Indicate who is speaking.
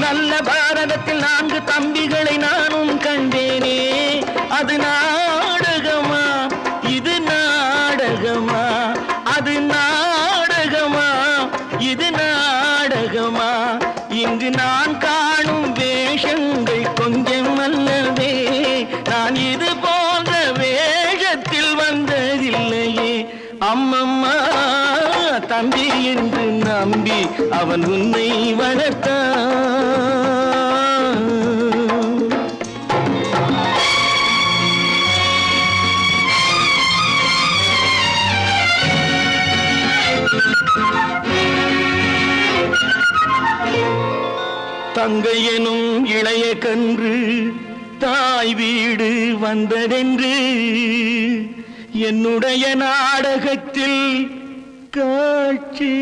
Speaker 1: நல்ல பாரதத்தில் நான்கு தம்பிகளை நானும் கண்டேனே. அது நாடகமா? இது நாடகமா? அது நாடகமா? இது நாடகமா? இன்று நான் காணும் வேஷங்கள் கொஞ்சம் அல்லவே. நான் இது போன்ற வேஷத்தில் வந்ததில்லையே. அம்மம்மா தம்பி என்று நம்பி அவன் உன்னை வளர்த்தான். தங்கை எனும் இளைய கன்று தாய் வீடு வந்ததென்று என்னுடைய நாடகத்தில் காட்சி